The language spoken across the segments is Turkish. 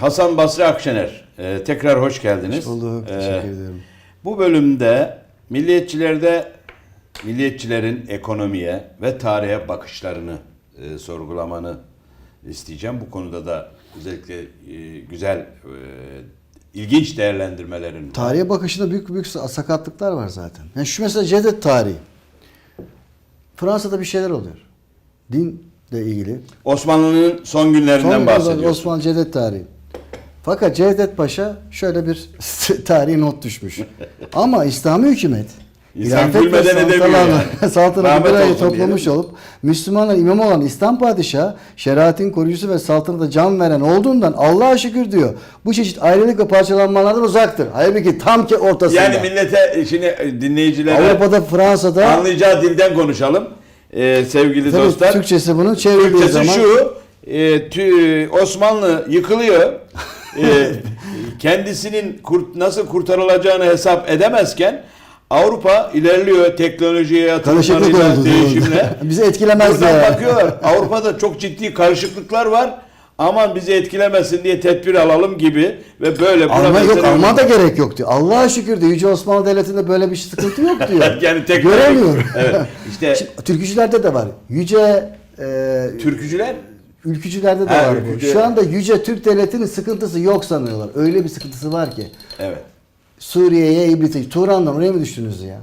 Hasan Basri Akşener. Ee, tekrar hoş geldiniz. Hoş bulduk. Ee, Teşekkür ederim. Bu bölümde milliyetçilerde milliyetçilerin ekonomiye ve tarihe bakışlarını e, sorgulamanı isteyeceğim. Bu konuda da özellikle e, güzel, e, ilginç değerlendirmelerin var. Tarihe bakışında büyük büyük sakatlıklar var zaten. Yani şu mesela Cevdet tarihi. Fransa'da bir şeyler oluyor. Dinle ilgili. Osmanlı'nın son günlerinden Son bahsediyorsun. Osmanlı Cevdet tarihi. Fakat Cevdet Paşa şöyle bir tarihi not düşmüş. Ama İslami hükümet İnsan gülmeden edemiyor saltanatı- yani. saltanatı bir araya toplamış diyelim. olup Müslümanlar imam olan İslam padişahı şeriatin koruyucusu ve saltanata can veren olduğundan Allah'a şükür diyor. Bu çeşit ayrılık ve parçalanmalardan uzaktır. Halbuki tam ki ortasında. Yani millete şimdi e, dinleyicilere Avrupa'da, Fransa'da anlayacağı dilden konuşalım. Ee, sevgili tabii dostlar. Türkçesi bunun çevrildiği Türkçesi zaman şu, e, tü- Osmanlı yıkılıyor. E, kendisinin kurt, nasıl kurtarılacağını hesap edemezken Avrupa ilerliyor teknolojiye, oldu. değişimle. Bizi etkilemez Buradan diye. bakıyorlar. Avrupa'da çok ciddi karışıklıklar var. Aman bizi etkilemesin diye tedbir alalım gibi ve böyle Alman yok Alman da gerek yok diyor. Allah'a şükür diyor. Yüce Osmanlı Devleti'nde böyle bir sıkıntı yok diyor. yani teknoloji. Göremiyorum. Evet. İşte Şimdi, Türkücülerde de var. Yüce e, türkücüler ülkücülerde de Ha, var ülkücü. bu. Şu anda Yüce Türk Devleti'nin sıkıntısı yok sanıyorlar. Öyle bir sıkıntısı var ki. evet. Suriye'ye, İblit'e. Turan'dan oraya mı düştünüz ya?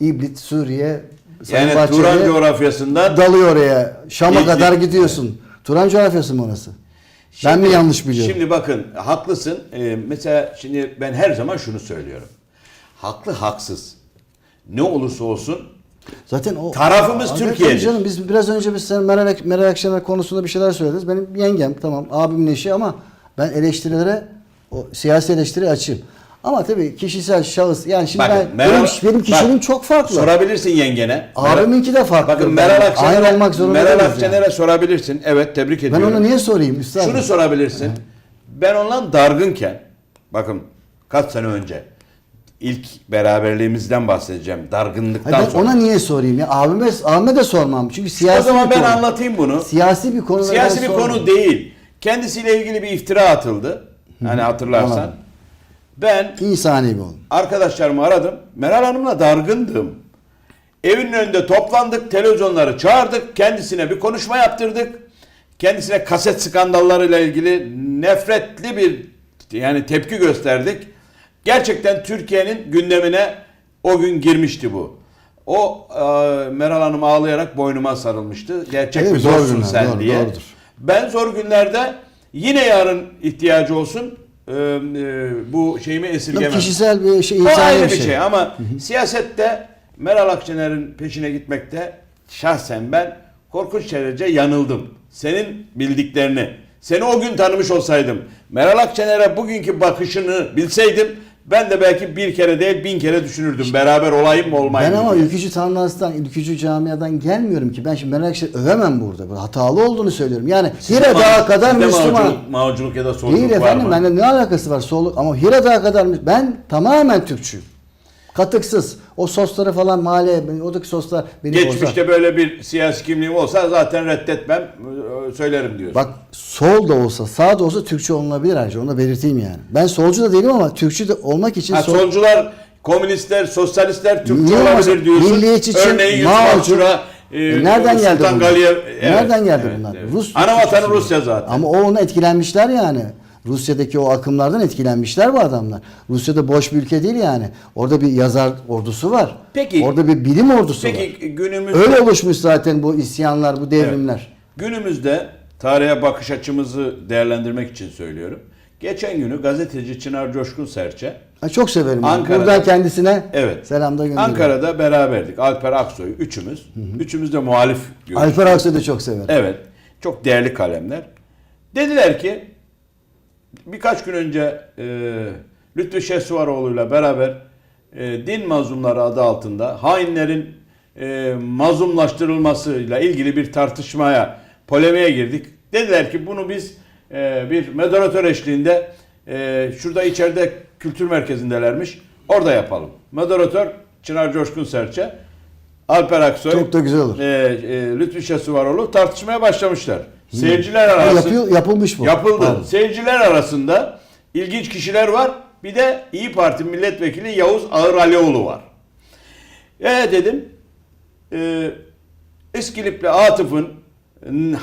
İblit, Suriye, Sayın Yani Bahçeli Turan coğrafyasından dalıyor oraya. Şam'a Gittik. kadar gidiyorsun. Turan coğrafyası mı orası? ben mi yanlış biliyorum? Şimdi bakın haklısın. Ee, mesela şimdi ben her zaman şunu söylüyorum. Haklı haksız. Ne olursa olsun Zaten o Tarafımız Aa, Türkiye'dir. Canım biz biraz önce biz sen Meral, Meral Akşener konusunda bir şeyler söylediniz. Benim yengem tamam abimin eşi ama ben eleştirilere o siyasi eleştiri açayım. Ama tabii kişisel şahıs yani şimdi bakın ben, benim, benim kişiliğim bak, çok farklı. Sorabilirsin yengene. Abiminki de farklı. Bakın Ben- Meral Akşener'e, Aynı olmak zorunda Meral Akşener'e sorabilirsin. Evet tebrik Ben ediyorum. ona niye sorayım üstadım? Şunu sorabilirsin. Ben ondan dargınken bakın kaç sene önce ilk beraberliğimizden bahsedeceğim. Dargınlıktan Hayır, sonra. ona niye sorayım ya? Abime, abime de sormam. Çünkü siyasi o zaman bir ben konu. anlatayım bunu. Siyasi bir konu. Siyasi bir konu değil. Kendisiyle ilgili bir iftira atıldı. Hani hatırlarsan. Anladım. Ben İnsani bir olun. arkadaşlarımı aradım. Meral Hanım'la dargındım. Evinin önünde toplandık, televizyonları çağırdık, kendisine bir konuşma yaptırdık. Kendisine kaset skandallarıyla ilgili nefretli bir yani tepki gösterdik. Gerçekten Türkiye'nin gündemine o gün girmişti bu. O e, Meral Hanım ağlayarak boynuma sarılmıştı. Gerçek Evet, bir zor dostsun günler, sen doğru, diye. doğrudur. Ben zor günlerde yine yarın ihtiyacı olsun e, e, bu şeyimi esirgemem. Kişisel bir şey, O ayrı bir şey. şey, ama siyasette Meral Akşener'in peşine gitmekte şahsen ben korkunç derece yanıldım. Senin bildiklerini, seni o gün tanımış olsaydım, Meral Akşener'e bugünkü bakışını bilseydim ben de belki bir kere değil bin kere düşünürdüm. Beraber olayım mı olmayayım Ben mı ama diye. ülkücü tanrılardan, ülkücü camiadan gelmiyorum ki. Ben şimdi Meral Akşener övemem burada. Böyle hatalı olduğunu söylüyorum. Yani Hira Dağı kadar sizde Müslüman. Mağculuk, mağculuk ya da sorumluluk Değil var efendim. mı? Bende ne alakası var soluk ama Hira Dağı kadar Müslüman. Ben tamamen Türkçüyüm. Katıksız. O sosları falan maliye, oradaki soslar beni bozar. Geçmişte böyle bir siyasi kimliğim olsa zaten reddetmem, e, söylerim diyorsun. Bak sol da olsa sağ da olsa Türkçe olunabilir ayrıca onu da belirteyim yani. Ben solcu da değilim ama Türkçü de olmak için Ha, sol- solcular, komünistler, sosyalistler Türkçe Niye olabilir diyorsun. Milliyetçi için Örneğin e, E nereden geldi bunlar? Gali'ye- evet, Nereden geldi evet, bunlar? evet. Rus Ana vatanı. Rusya zaten. Ama o ona etkilenmişler yani. Rusya'daki o akımlardan etkilenmişler bu adamlar. Rusya'da boş bir ülke değil yani. Orada bir yazar ordusu var. Peki- Orada bir bilim ordusu var. Peki günümüzde, Öyle oluşmuş zaten bu isyanlar, bu devrimler. günümüzde tarihe bakış açımızı değerlendirmek için söylüyorum. Geçen günü gazeteci Çınar Coşkun Serçe Ha, çok severim. Ankara'da- Buradan kendisine Evet. selam da gönderiyorum. Ankara'da beraberdik. Alper Aksoy üçümüz. Üçümüz de muhalif görüş. Alper Aksoy'u da çok severim. Evet. Çok değerli kalemler. Dediler ki birkaç gün önce e, Lütfü Şehsuvaroğlu'yla beraber e, din mazlumları adı altında hainlerin e, mazlumlaştırılmasıyla ilgili bir tartışmaya, polemiğe girdik. Dediler ki bunu biz e, bir moderatör eşliğinde e, şurada içeride kültür merkezindelermiş. Orada yapalım. Moderatör Çınar Coşkun Serçe, Alper Aksoy, Çok da güzel olur. e, e, Lütfü Şehsuvaroğlu tartışmaya başlamışlar. Seyirciler Ha, arası yapıyor, yapılmış bu. yapıldı. Pardon. Seyirciler arasında ilginç kişiler var. Bir de İyi Parti milletvekili Yavuz Ağır Alioğlu var. E dedim e, İskilipli Atıf'ın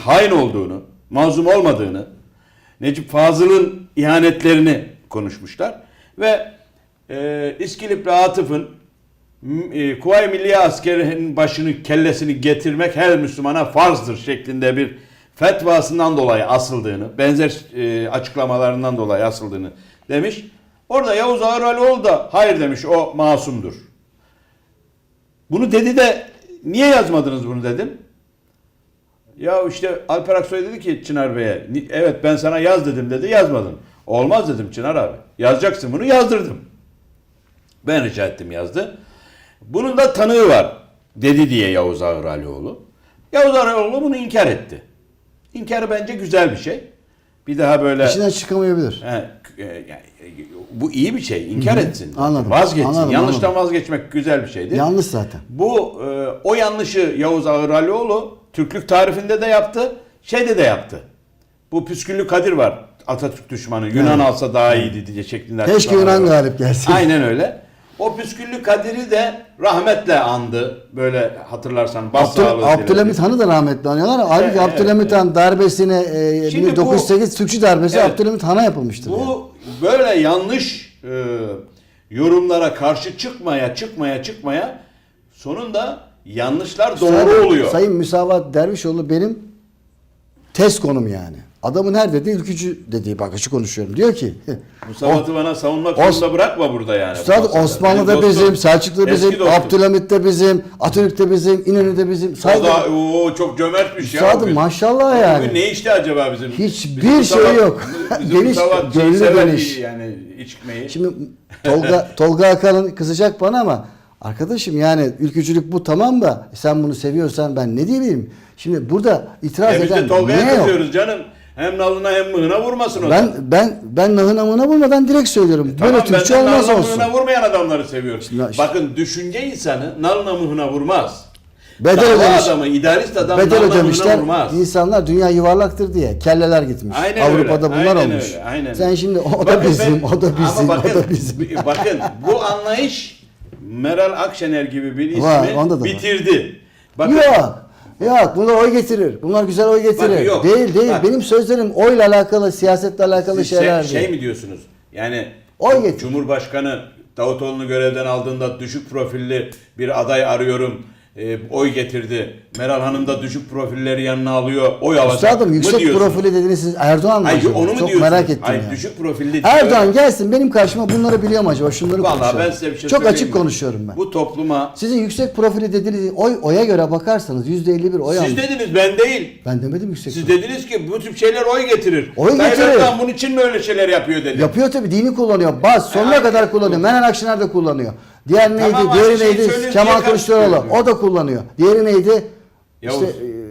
hain olduğunu, mazlum olmadığını, Necip Fazıl'ın ihanetlerini konuşmuşlar. Ve e, İskilipli Atıf'ın e, Kuvayi Milliye Askeri'nin başını, kellesini getirmek her Müslümana farzdır şeklinde bir fetvasından dolayı asıldığını, benzer e, açıklamalarından dolayı asıldığını demiş. Orada Yavuz Alioğlu da hayır demiş o masumdur. Bunu dedi de niye yazmadınız bunu dedim. Ya işte Alper Aksoy dedi ki Çınar Bey'e "Ni- evet ben sana yaz dedim dedi yazmadın. Olmaz dedim Çınar abi. Yazacaksın bunu yazdırdım. Ben rica ettim yazdı. Bunun da tanığı var dedi diye Yavuz Ağır. Yavuz Ağır bunu inkar etti. İnkarı bence güzel bir şey. Bir daha böyle İçinden çıkamayabilir. He, e, yani, e, bu iyi bir şey. İnkar etsin. Anladım. Vazgeçsin. Anladım, Yanlıştan anladım. vazgeçmek güzel bir şeydir. Yanlış zaten. Bu e, o yanlışı Yavuz Ağır Alioğlu Türklük tarifinde de yaptı, şeyde de yaptı. Bu Püsküllü Kadir var. Atatürk düşmanı. Yunan Evet. alsa daha iyiydi diye şeklinde. Keşke Yunan galip gelsin. Aynen öyle. O Püsküllü Kadir'i de rahmetle andı. Böyle hatırlarsan Abdül, Abdülhamit Han'ı da rahmetli anıyorlar. Halbuki Evet, Abdülhamit Han darbesine e, Şimdi bu- 1908 Türkçü darbesi Evet. Abdülhamit Han'a yapılmıştır. yani. Bu böyle yanlış e, yorumlara karşı çıkmaya çıkmaya çıkmaya sonunda yanlışlar doğru Sayın- oluyor. Sayın Müsavat Dervişoğlu benim test konum yani. Adamın her dediği ülkücü dediği bak açık konuşuyorum. Diyor ki Musavat'ı bana savunmak Os- zorunda bırakma burada yani. Üstad Bu masada. Osmanlı Benim da dostum, bizim, Selçuklu da eski bizim, dostum. Abdülhamit de bizim, Atatürk de bizim, İnönü de bizim. O da o çok cömertmiş ya. Üstadım bugün. maşallah Bugün yani. ne içti acaba bizim? Hiçbir Bizim şey yok. Bizim Geniş, şeyi gönlü sever geniş. Yani içmeyi. Şimdi Tolga Tolga Akan'ın kızacak bana ama arkadaşım yani ülkücülük bu tamam da sen bunu seviyorsan ben ne diyebilirim? Şimdi burada itiraz E biz eden de Tolga'ya kızıyoruz canım. Hem nalına hem mığına vurmasın o. Ben ben ben nahın amına vurmadan direkt söylüyorum. Böyle Tamam, Türkçe olmaz nalına olsun. mığına vurmayan adamları seviyorum. Şimdi- Bakın düşünce insanı nalına mığına vurmaz. Bedel Dava ödemiş. adamı, idealist adam Bedel nalına mığına ödemişler. vurmaz. İnsanlar dünya yuvarlaktır diye kelleler gitmiş. Aynen Avrupa'da öyle, bunlar aynen olmuş. öyle, aynen Sen şimdi o da Bakın bizim, ben- o da bizim, bakın, o da bizim. Bakın bu anlayış Meral Akşener gibi bir ismi Var, onda da var. bitirdi. Bakın, Yok. Yok bunlar oy getirir. Bunlar güzel oy getirir. Bakın yok. Değil değil. Bak. Benim sözlerim oyla alakalı, siyasetle alakalı siz şeyler şey, değil. şey mi diyorsunuz? Yani Oy getir. Cumhurbaşkanı Davutoğlu'nu görevden aldığında düşük profilli bir aday arıyorum. E, oy getirdi. Meral Hanım da düşük profilleri yanına alıyor. Oy alacak Üstadım yüksek profili dediniz siz Erdoğan mı Hayır acaba? onu mu Çok diyorsunuz? merak ettim Hayır yani. düşük profilli Erdoğan gelsin benim karşıma bunları biliyor mu acaba? Şunları Vallahi konuşuyorum. ben size bir şey Çok söyleyeyim açık mi? konuşuyorum ben. Bu topluma Sizin yüksek profili dediğiniz oy oya göre bakarsanız %51 oy siz almış. dediniz ben değil. Ben demedim yüksek Siz profil. dediniz ki bu tip şeyler oy getirir. Oy Tayyip getirir. Erdoğan bunun için mi öyle şeyler yapıyor dedi. Yapıyor tabii dini kullanıyor. Baz sonuna kadar kullanıyor. Meral Akşener de kullanıyor. Diğer neydi? Tamam, Diğeri neydi? söylüyoruz, Kemal niye Kılıçdaroğlu. karıştırıyorsun? O da kullanıyor. Diğeri neydi? Yavuz. İşte e,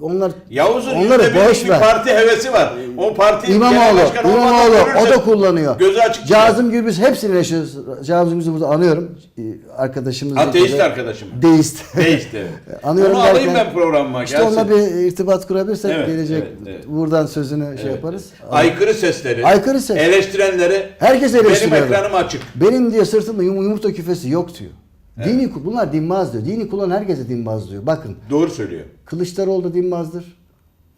onlar Yavuz'un onları yüzde boş bir ver. parti hevesi var. O parti İmamoğlu, İmamoğlu o da kullanıyor. Gözü açık. Cazım Gürbüz hepsini yaşıyoruz. Cazım Gürbüz'ü burada anıyorum. Ee, Arkadaşımız. da Ateist burada. arkadaşım. Deist. Deist evet. Anıyorum Onu alayım ben programıma. İşte gelsin. onunla bir irtibat kurabilirsek Evet, gelecek. evet, evet. Buradan sözünü şey Evet, yaparız. evet. Aykırı sesleri. Aykırı ses. Eleştirenleri. Herkes eleştiriyor. Benim ekranım açık. Benim diye sırtımda yum- yumurta küfesi yok diyor. Dini ku- bunlar dinbaz diyor. Dini kullanan herkese dinbaz diyor. Bakın Doğru söylüyor. Kılıçdaroğlu da dinbazdır.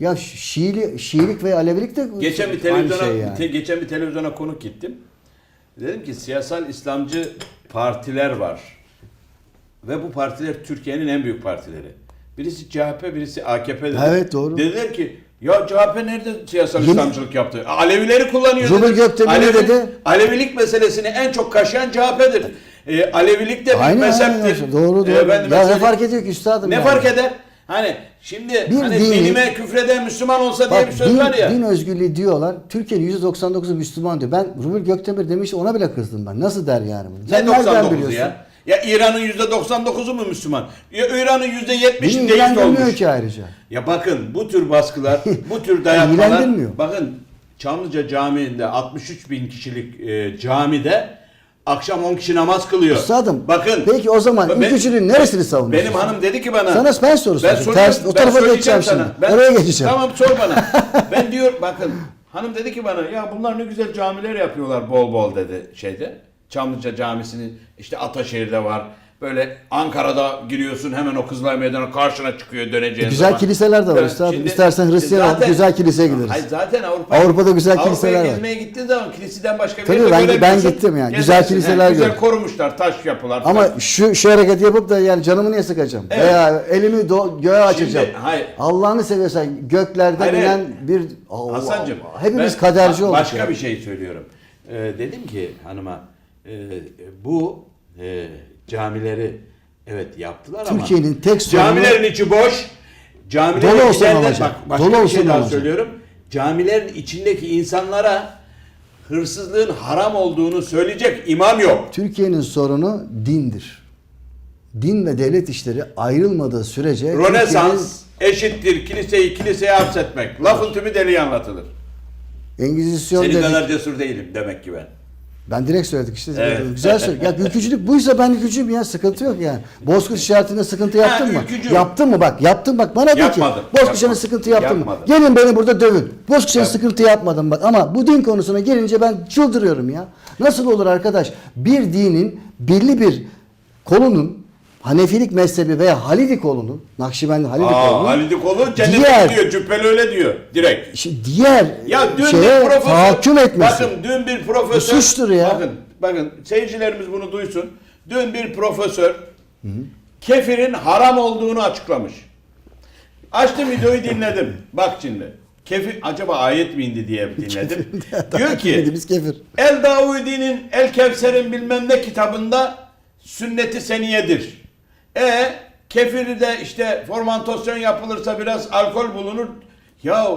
Ya Şiili, Şiilik ve Alevilik de Geçen bir aynı televizyona şey yani. te- geçen bir televizyona konuk gittim. Dedim ki siyasal İslamcı partiler var. Ve bu partiler Türkiye'nin en büyük partileri. Birisi CHP, birisi AKP dedi. Evet, doğru. Dediler ki ya CHP nerede siyasal İslamcılık yaptı? Alevileri kullanıyor Cumhur Alevi- dedi. Alevilik meselesini en çok kaşıyan CHP'dir. E, Alevilik de bir Aynen, mezheptir. aynen. Doğru doğru. Efendim, ya ne mesela- fark ediyor ki üstadım Ne yani? fark eder? Hani şimdi Bir hani dini- dinime küfreden Müslüman olsa diye Bak bir söz din, var ya. din özgürlüğü diyorlar. Türkiye'nin %99'u Müslüman diyor. Ben Rumel Gökdemir demiş ona bile kızdım ben. Nasıl der yani bunu? Ne Sen nereden 99 biliyorsun? ya? Ya İran'ın %99'u mu Müslüman? Ya İran'ın %70'i Beni deist ilgilendirmiyor olmuş. ki ayrıca. Ya bakın bu tür baskılar, bu tür dayatmalar. İlgilendirmiyor. bakın Çamlıca Camii'nde 63 bin kişilik e, camide Akşam 10 kişi namaz kılıyor. Üstadım. Bakın. Peki o zaman ben- ülkücülüğün neresini savunuyorsun? Benim hanım dedi ki bana. Sana ben soru soracağım. soruyorum, Ters- o ben tarafa geçeceğim sana. şimdi. Oraya geçeceğim. Tamam sor bana. ben diyor bakın hanım dedi ki bana ya bunlar ne güzel camiler yapıyorlar bol bol dedi şeyde. Çamlıca Camisi'nin işte Ataşehir'de var. Böyle Ankara'da giriyorsun hemen o Kızılay Meydanı karşına çıkıyor döneceğin Güzel zaman. kiliseler de var üstadım. şimdi- İstersen Hristiyan ol, zaten- güzel kiliseye gideriz. Hayır zaten Avrupa Avrupa'da güzel kiliseler Avrupa'ya var. gezmeye gittiğin zaman kiliseden başka bir Tabii yerde ben- ben gittim yani. Güzel kiliseler güzel gördüm. korumuşlar taş yapılar. Ama şu şu hareketi yapıp da yani canımı niye sıkacağım? Evet. Veya elimi do- göğe açacağım. Allah'ını seviyorsan göklerden Hayır, inen bir Allah Hasan'cığım Allah. hepimiz ben kaderci olduk. Başka ya. bir şey söylüyorum. Ee, dedim ki hanıma e, bu e, camileri evet yaptılar ama Türkiye'nin tek sorunu- camilerin içi boş. Camilerin Dolu ne gidenler- olacak? Bak, başka Dolu bir olsa şey daha olacak? söylüyorum. Camilerin içindeki insanlara hırsızlığın haram olduğunu söyleyecek imam yok. Türkiye'nin sorunu dindir. Din ve devlet işleri ayrılmadığı sürece Rönesans eşittir kiliseyi kiliseye hapsetmek. Lafın tümü deliye anlatılır. Türkiye'nin Engizisyon Senin dedik. kadar cesur değilim demek ki ben. Ben direkt söyledik işte. Evet. Güzel söyledik. Ya ülkücülük buysa ben ülkücüyüm ya. Sıkıntı yok yani. Bozkurt işaretinde sıkıntı Ha, yaptın mı? ülkücü. Yaptın mı bak? Yaptın bak. Bana de ki. Bozkurt sıkıntı yaptın mı? Yapmadım. Gelin beni burada dövün. Bozkurt Yap- sıkıntı yapmadım bak. Ama bu din konusuna gelince ben çıldırıyorum ya. Nasıl olur arkadaş? Bir dinin belli bir kolunun Hanefilik mezhebi veya Halili kolunun, Nakşibendi Halili Aa, kolunun Halid Kolu cennete diğer- gidiyor. Cübbeli öyle diyor. Direkt. Şimdi diğer Ya dün şeye bir profesör. tahakküm etmesi. Bakın dün bir profesör. Bu suçtur ya. Bakın, bakın seyircilerimiz bunu duysun. Dün bir profesör kefirin haram olduğunu açıklamış. Açtım videoyu dinledim. Bak şimdi. Kefir acaba ayet mi indi diye dinledim. diyor ki Dediğimiz kefir. El Davudi'nin El Kevser'in bilmem ne kitabında sünneti seniyedir. E kefiri de işte formantasyon yapılırsa biraz alkol bulunur. Ya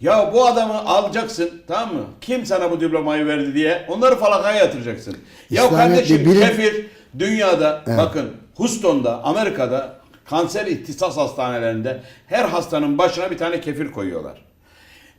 ya bu adamı alacaksın tamam mı? Kim sana bu diplomayı verdi diye onları falakaya yatıracaksın. Ya kardeşim bilim- kefir dünyada Evet. bakın Houston'da Amerika'da kanser ihtisas hastanelerinde her hastanın başına bir tane kefir koyuyorlar.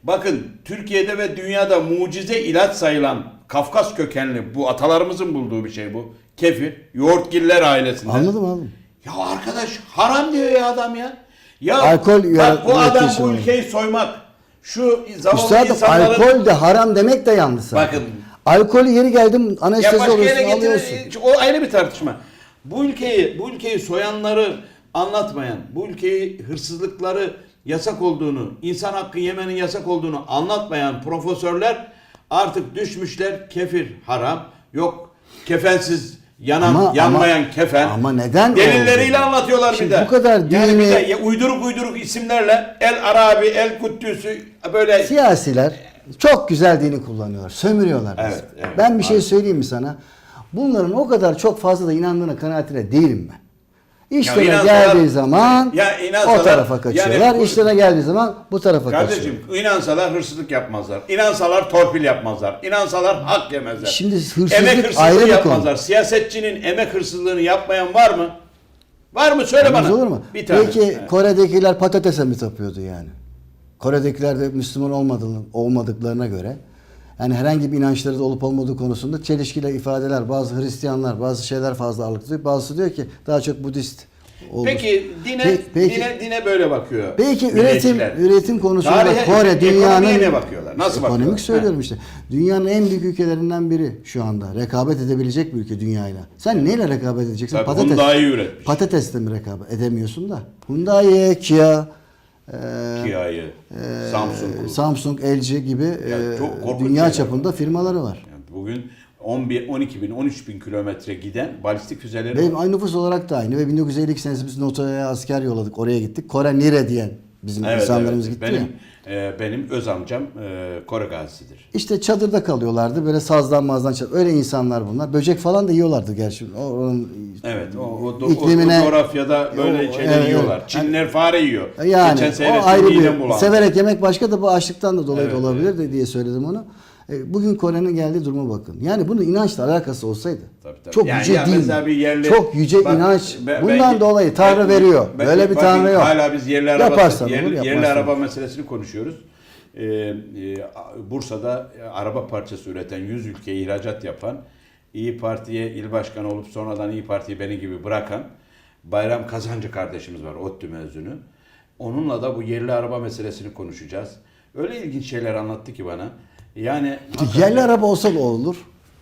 Bakın Türkiye'de ve dünyada mucize ilaç sayılan Kafkas kökenli bu atalarımızın bulduğu bir şey bu. Kefir, yoğurtgiller ailesinden. Anladım anladım. Ya arkadaş haram diyor ya adam ya. Ya Alkol bak bu adam bu ülkeyi soymak. Şu zavallı Üstadım insanların alkol de haram demek de yanlış. Bakın. Alkolü yeri geldim ya anestezi başka oluyorsun yere alıyorsun. getirir. O ayrı bir tartışma. Bu ülkeyi bu ülkeyi soyanları anlatmayan, bu ülkeyi hırsızlıkları yasak olduğunu, insan hakkı yemenin yasak olduğunu anlatmayan profesörler artık düşmüşler kefir haram. Yok kefensiz yanan Ama- yanmayan ama- kefen. ama neden Delilleriyle oldu? anlatıyorlar Şimdi bir de. bu kadar yani bir dini- de uyduruk uyduruk isimlerle El Arabi, El Kuddüs'ü böyle Siyasiler çok güzel dini kullanıyorlar. Sömürüyorlar bizi. Evet, evet, ben bir şey maalesef. söyleyeyim mi sana? Bunların o kadar çok fazla da inandığına kanaatine değilim ben. İşlerine inansalar- geldiği zaman Ya inansalar- o tarafa kaçıyorlar. yani bu- İşlerine geldiği zaman bu tarafa kaçıyorlar. Kardeşim inansalar hırsızlık yapmazlar. İnansalar torpil yapmazlar. İnansalar hak yemezler. Şimdi hırsızlık emek hırsızlığı ayrı bir yapmazlar. Siyasetçinin emek hırsızlığını yapmayan var mı? Var mı? Söyle Olmaz bana. olur mu? Bir tane. Peki Evet. Kore'dekiler patatese mi tapıyordu yani? Kore'dekiler de Müslüman olmadığını, olmadıklarına göre yani herhangi bir inançları da olup olmadığı konusunda çelişkili ifadeler. Bazı Hristiyanlar bazı şeyler fazla ağırlık tutuyor. Bazısı diyor ki daha çok Budist olur. Peki dine, Pe- peki- dine dine böyle bakıyor. Peki üretim üretim konusunda Tarihe, Kore dünyanın ne bakıyorlar? Nasıl ekonomik bakıyorlar? söylüyorum işte. Dünyanın en büyük ülkelerinden biri şu anda. Rekabet edebilecek bir ülke dünyayla. Sen neyle rekabet edeceksin? Tabii Patates. Hyundai'yi üretmiş. Patatesle mi rekabet edemiyorsun da? Hyundai, Kia, Kia'yı, e, Samsung'u. Samsung, LG gibi Ya e, çok korkunç dünya çapında firmaları var. Yani bugün 11, 12 bin, 13 bin kilometre giden balistik füzeleri Benim var. aynı nüfus olarak da aynı ve 1952 senesinde biz NATO'ya asker yolladık. Oraya gittik. Kore Nire diyen bizim Evet, insanlarımız evet. gitti Benim, ya. e, benim öz amcam e, Kore gazisidir. İşte çadırda kalıyorlardı. Böyle sazdan mazdan çadır. Öyle insanlar bunlar. Böcek falan da yiyorlardı gerçi. O- Oranın Evet, o, o, do- İklimine- o coğrafyada böyle O- şeyler evet, yiyorlar. evet. Çinler fare yiyor. yani Geçen o ayrı bir bulandı. severek yemek başka da bu açlıktan da dolayı Evet, da olabilir de diye söyledim onu. E, Bugün Kore'nin geldiği duruma bakın. Yani bunun inançla alakası olsaydı. Tabii, tabii. Çok Yani yüce ya din. mesela bir yerli- çok yüce Bak, inanç. ben- Bundan ben- dolayı Tanrı ben- veriyor. ben- Böyle bir Tanrı yok. Hala biz yerli araba, Yaparsan yerli, olur, yerli araba meselesini konuşuyoruz. Ee, e, Bursa'da e, araba parçası üreten 100 ülkeye ihracat yapan İyi Parti'ye il başkanı olup sonradan İyi Parti'yi beni gibi bırakan Bayram Kazancı kardeşimiz var ODTÜ mezunu. Onunla da bu yerli araba meselesini konuşacağız. Öyle ilginç şeyler anlattı ki bana. Yani Yerli araba olsa da olur.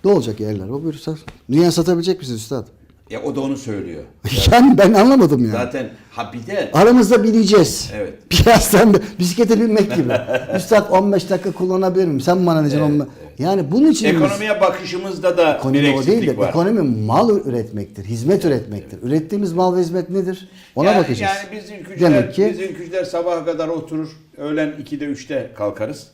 Ne olacak yerli araba? Buyursan. Dünya satabilecek misin üstad? ya o da onu söylüyor. Yani ben anlamadım ya. Zaten ha bir de Aramızda bineceğiz. Evet. Birazdan da bisiklete binmek gibi. Üstad 15 dakika kullanabilir miyim? Sen bana diyeceksin. Evet, Yani bunun için ekonomiye bakışımızda da bir Ekonomi o değil de var. ekonomi mal üretmektir, hizmet üretmektir. Ürettiğimiz mal ve hizmet nedir? Ona yani, bakacağız. Yani biz ülkücüler, Demek ki biz ülkücüler sabaha kadar oturur. Öğlen 2'de 3'te kalkarız.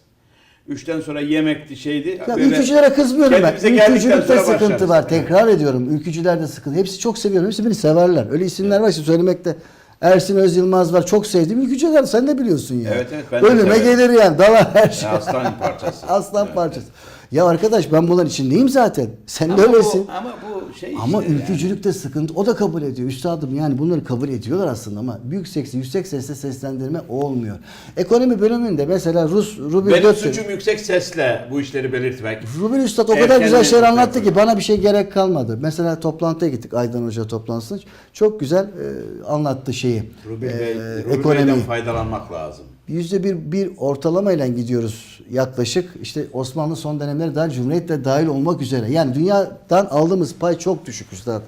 3'ten sonra yemekti şeydi. ya Böyle ülkücülere kızmıyorum ben. kendimize geldikten Ülkücülükte sonra sıkıntı başlarız. var. Tekrar ediyorum. Ülkücülerde sıkıntı. Hepsi çok seviyorum. Hepsi beni severler. Öyle isimler var ki söylemekte. Ersin Öz Yılmaz var. Çok sevdiğim ülkücüler. Sen de biliyorsun ya. Evet, evet, ben de Önüme severim. gelir yani. Dalar her şey. Ya aslan parçası. Aslan Evet, parçası. Ya arkadaş ben bunların içindeyim zaten. Sen de Ama öylesin. bu, ama bu şey Ama işte yani. ülkücülükte sıkıntı o da kabul ediyor. Üstadım yani bunları kabul ediyorlar aslında ama büyük sesli, yüksek sesle seslendirme olmuyor. Ekonomi bölümünde mesela Rus Rubil Benim Gökçe- suçum yüksek sesle bu işleri belirtmek. Rubil Üstad o Erken kadar güzel şeyler anlattı ki bana bir şey gerek kalmadı. Mesela toplantıya gittik Aydan Hoca toplantısına. Çok güzel e, anlattı şeyi. Rubil E, Bey, Rubil ekonomiyi. Bey'den faydalanmak lazım. Yüzde bir, bir ortalamayla gidiyoruz yaklaşık. İşte Osmanlı son dönemleri dahil, Cumhuriyet de dahil olmak üzere. Yani dünyadan aldığımız pay çok düşük üstadım.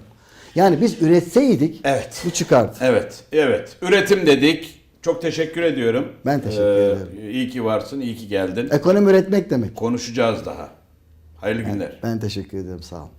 Yani biz üretseydik Evet. bu çıkardı. Evet, evet. Üretim dedik. Çok teşekkür ediyorum. Ben teşekkür ederim. İyi ki varsın, iyi ki geldin. Ekonomi üretmek demek. Konuşacağız daha. Hayırlı günler. Ben teşekkür ederim sağ olun.